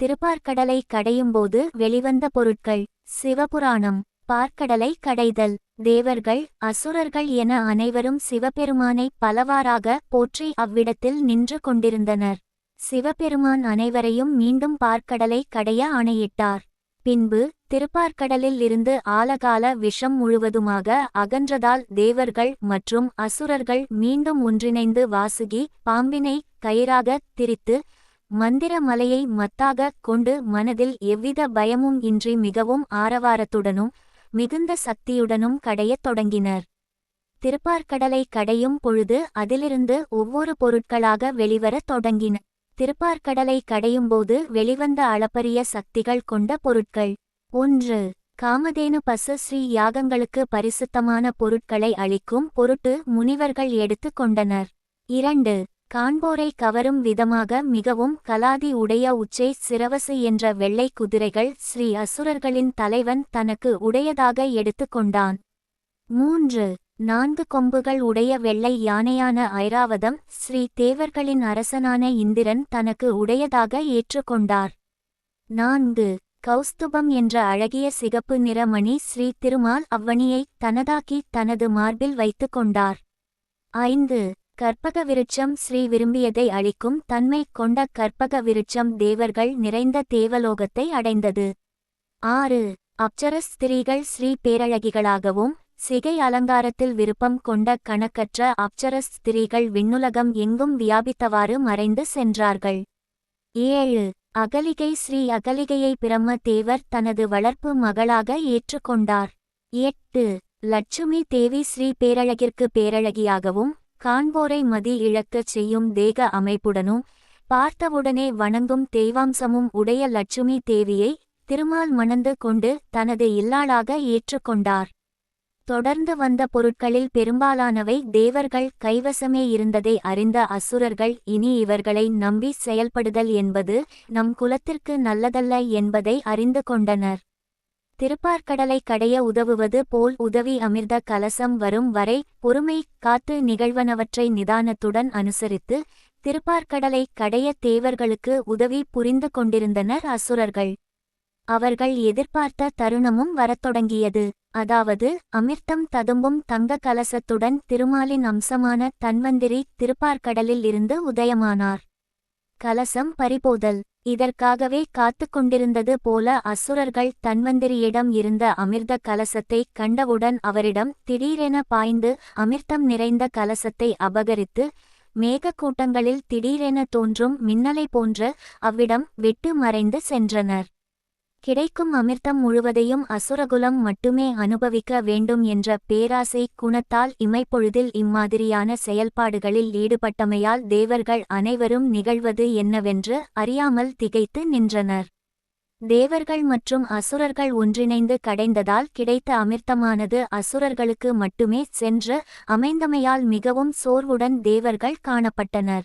திருப்பார்க்கடலை கடையும்போது வெளிவந்த பொருட்கள் சிவபுராணம் பார்க்கடலை கடைதல் தேவர்கள் அசுரர்கள் என அனைவரும் சிவபெருமானை பலவாறாக போற்றி அவ்விடத்தில் நின்று கொண்டிருந்தனர். சிவபெருமான் அனைவரையும் மீண்டும் பார்க்கடலை கடைய ஆணையிட்டார். பின்பு திருப்பார்க்கடலில் இருந்து ஆலகால விஷம் முழுவதுமாக அகன்றதால் தேவர்கள் மற்றும் அசுரர்கள் மீண்டும் ஒன்றிணைந்து வாசுகி பாம்பினை கயிறாக திரித்து மந்திர மலையை மத்தாக கொண்டு மனதில் எவ்வித பயமும் இன்றி மிகவும் ஆரவாரத்துடனும் மிகுந்த சக்தியுடனும் கடையத் தொடங்கினர். திருப்பார்கடலை கடையும் பொழுது அதிலிருந்து ஒவ்வொரு பொருட்களாக வெளிவரத் தொடங்கின. திருப்பார்கடலை கடையும்போது வெளிவந்த அளப்பரிய சக்திகள் கொண்ட பொருட்கள். ஒன்று காமதேனு பசு ஸ்ரீ யாகங்களுக்கு பரிசுத்தமான பொருட்களை அளிக்கும் பொருட்டு முனிவர்கள் எடுத்து கொண்டனர். இரண்டு காண்போரை கவரும் விதமாக மிகவும் கலாதி உடைய உச்சை சிரவசு என்ற வெள்ளை குதிரைகள் ஸ்ரீ அசுரர்களின் தலைவன் தனக்கு உடையதாக எடுத்து கொண்டான். மூன்று. நான்கு கொம்புகள் உடைய வெள்ளை யானையான ஐராவதம் ஸ்ரீ தேவர்களின் அரசனான இந்திரன் தனக்கு உடையதாக ஏற்றுக்கொண்டார் நான்கு. கௌஸ்துபம் என்ற அழகிய சிகப்பு நிறமணி ஸ்ரீ திருமால் அவ்வணியை தனதாக்கி தனது மார்பில் வைத்து கொண்டார். ஐந்து. கற்பக விருட்சம் ஸ்ரீ விரும்பியதை அளிக்கும் தன்மை கொண்ட கற்பக விருட்சம் தேவர்கள் நிறைந்த தேவலோகத்தை அடைந்தது. ஆறு. அப்சரஸ் ஸ்திரீகள் ஸ்ரீ பேரழகிகளாகவும் சிகை அலங்காரத்தில் விருப்பம் கொண்ட கணக்கற்ற அப்சரஸ் ஸ்திரீகள் விண்ணுலகம் எங்கும் வியாபித்தவாறு மறைந்து சென்றார்கள். ஏழு. அகலிகை ஸ்ரீ அகலிகையை பிரம்ம தேவர் தனது வளர்ப்பு மகளாக ஏற்றுக்கொண்டார். எட்டு. லட்சுமி தேவி ஸ்ரீ பேரழகிற்கு பேரழகியாகவும் காண்போரை மதி இழக்கச் செய்யும் தேக அமைப்புடனும் பார்த்தவுடனே வணங்கும் தெய்வாம்சமும் உடைய லட்சுமி தேவியை திருமால் மணந்து கொண்டு தனது இல்லாளாக ஏற்றுக்கொண்டார் தொடர்ந்து வந்த பொருட்களில் பெரும்பாலானவை தேவர்கள் கைவசமே இருந்ததை அறிந்த அசுரர்கள் இனி இவர்களை நம்பி செயல்படுதல் என்பது நம் குலத்திற்கு நல்லதல்ல என்பதை அறிந்து கொண்டனர். திருப்பார்க்கடலை கடைய உதவுவது போல் உதவி அமிர்த கலசம் வரும் வரை பொறுமை காத்து நிகழ்வனவற்றை நிதானத்துடன் அனுசரித்து திருப்பார்க்கடலை கடைய தேவர்களுக்கு உதவி புரிந்து கொண்டிருந்தனர் அசுரர்கள். அவர்கள் எதிர்பார்த்த தருணமும் வரத் தொடங்கியது. அதாவது அமிர்தம் ததும்பும் தங்க கலசத்துடன் திருமாலின் அம்சமான தன்வந்திரி திருப்பார்க்கடலில் இருந்து உதயமானார். கலசம் பறிபோதல். இதற்காகவே காத்து கொண்டிருந்தது போல அசுரர்கள் தன்வந்திரியிடம் இருந்த அமிர்த கலசத்தை கண்டவுடன் அவரிடம் திடீரென பாய்ந்து அமிர்தம் நிறைந்த கலசத்தை அபகரித்து மேகக்கூட்டங்களில் திடீரென தோன்றும் மின்னலை போன்று அவ்விடம் விட்டு மறைந்து சென்றனர். கிடைக்கும் அமிர்தம் முழுவதையும் அசுரகுலம் மட்டுமே அனுபவிக்க வேண்டும் என்ற பேராசை குணத்தால் இமைப்பொழுதில் இம்மாதிரியான செயல்பாடுகளில் ஈடுபட்டமையால் தேவர்கள் அனைவரும் நிகழ்வது என்னவென்று அறியாமல் திகைத்து நின்றனர். தேவர்கள் மற்றும் அசுரர்கள் ஒன்றிணைந்து கடைந்ததால் கிடைத்த அமிர்தமானது அசுரர்களுக்கு மட்டுமே சென்று அமைந்தமையால் மிகவும் சோர்வுடன் தேவர்கள் காணப்பட்டனர்.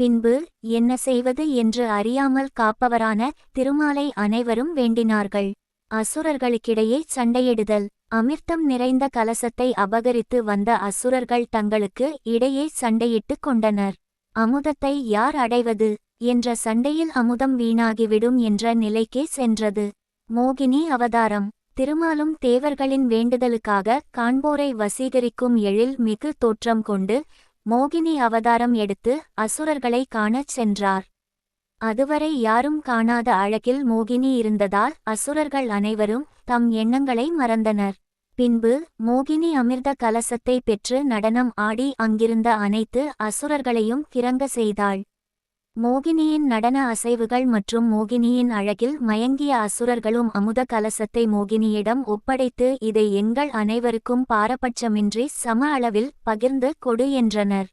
பின்பு என்ன செய்வது என்று அறியாமல் காப்பவரான திருமாலை அனைவரும் வேண்டினார்கள். அசுரர்களுக்கிடையே சண்டையிடுதல். அமிர்தம் நிறைந்த கலசத்தை அபகரித்து வந்த அசுரர்கள் தங்களுக்கு இடையே சண்டையிட்டுக் கொண்டனர். அமுதத்தை யார் அடைவது? என்ற சண்டையில் அமுதம் வீணாகிவிடும் என்ற நிலைக்கே சென்றது. மோகினி அவதாரம். திருமாலும் தேவர்களின் வேண்டுதலுக்காக காண்போரை வசீகரிக்கும் எழில் மிகு தோற்றம் கொண்டு மோகினி அவதாரம் எடுத்து அசுரர்களை காணச் சென்றார். அதுவரை யாரும் காணாத அழகில் மோகினி இருந்ததால் அசுரர்கள் அனைவரும் தம் எண்ணங்களை மறந்தனர். பின்பு மோகினி அமிர்த கலசத்தை பெற்று நடனம் ஆடி அங்கிருந்த அனைத்து அசுரர்களையும் கிறங்க செய்தாள். மோகினியின் நடன அசைவுகள் மற்றும் மோகினியின் அழகில் மயங்கிய அசுரர்களும் அமுத கலசத்தை மோகினியிடம் ஒப்படைத்து இதை எங்கள் அனைவருக்கும் பாரபட்சமின்றி சம அளவில் பகிர்ந்து கொடு என்றனர்.